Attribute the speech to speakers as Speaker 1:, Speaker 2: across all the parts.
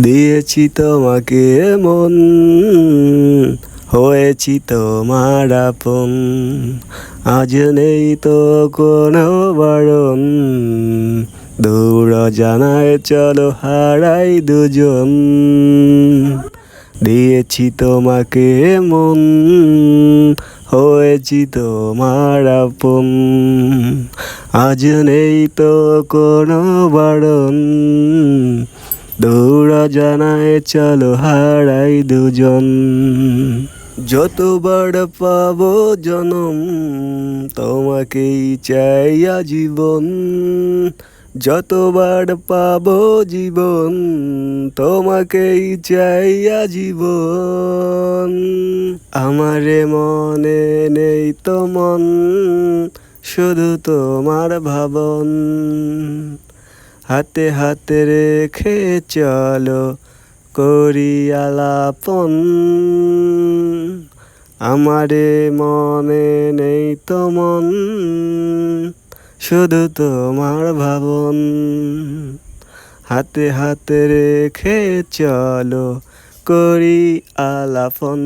Speaker 1: দিয়েছি তোমাকে মন, হয়েছি তোমার আপন। আজ নেই তো কোনো বারণ, দূর জানায় চলো হারাই দুজন। দিয়েছি তোমাকে মন, হয়েছি তোমার আপন। আজ নেই তো কোনো বারণ জানায়, চলো হারাই দুজন। যতবার পাব জনম, তোমাকেই চাই আজীবন। যতবার পাব জীবন, তোমাকেই চাই আজীবন। আমারে মনে নেই তো মন, শুধু তোমার ভাবন। হাতে হাতে রেখে চলো করি আলাপন আমারে মনে নেই তো মন, শুধু তোমার ভাবন। হাতে হাতে রেখে চলো করি আলাপন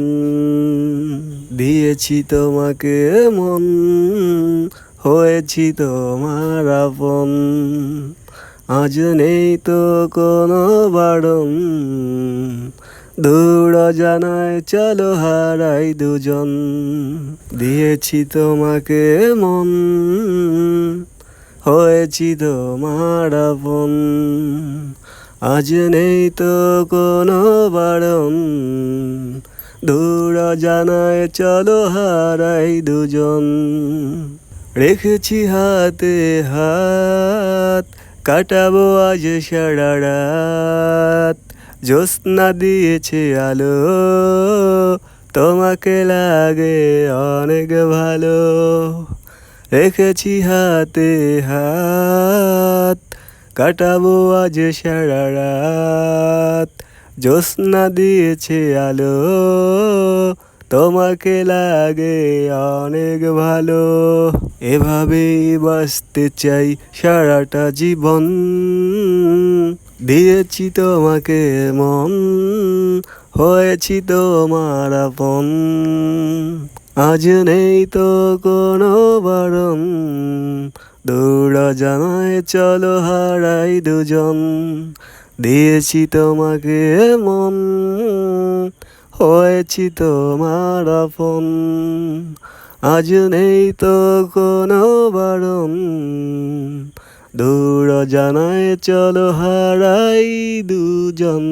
Speaker 1: দিয়েছি তোমাকে মন, হয়েছি তোমার আপন। আজ নেই তো কোনো বারণ দূর জানায় চলো হারাই দুজন। দিয়েছি তোমাকে মন, হয়েছি তোমার আপন। আজ নেই তো কোনো বারণ দূর জানায় চলো হারাই দুজন। রেখেছি হাতে হাত কাটাবো আজ সারা রাত। জ্যোৎস্না দিয়েছে আলো, তোমাকে লাগে অনেক ভালো। রেখেছি হাতে হাত, কাটাবো আজ সারা রাত। জ্যোৎস্না দিয়েছে আলো তোমাকে লাগে অনেক ভালো। এভাবেই বাঁচতে চাই সারাটা জীবন। দিয়েছি তোমাকে মন, হয়েছি তোমার আপন। আজ নেই তো কোনো বারণ দৌড়া জানায় চলো হারাই দুজন। দিয়েছি তোমাকে মন হয়েছি তোমার আপন। আজ নেই তো কোনো বারণ। দূর জানায় চলো হারাই দুজন।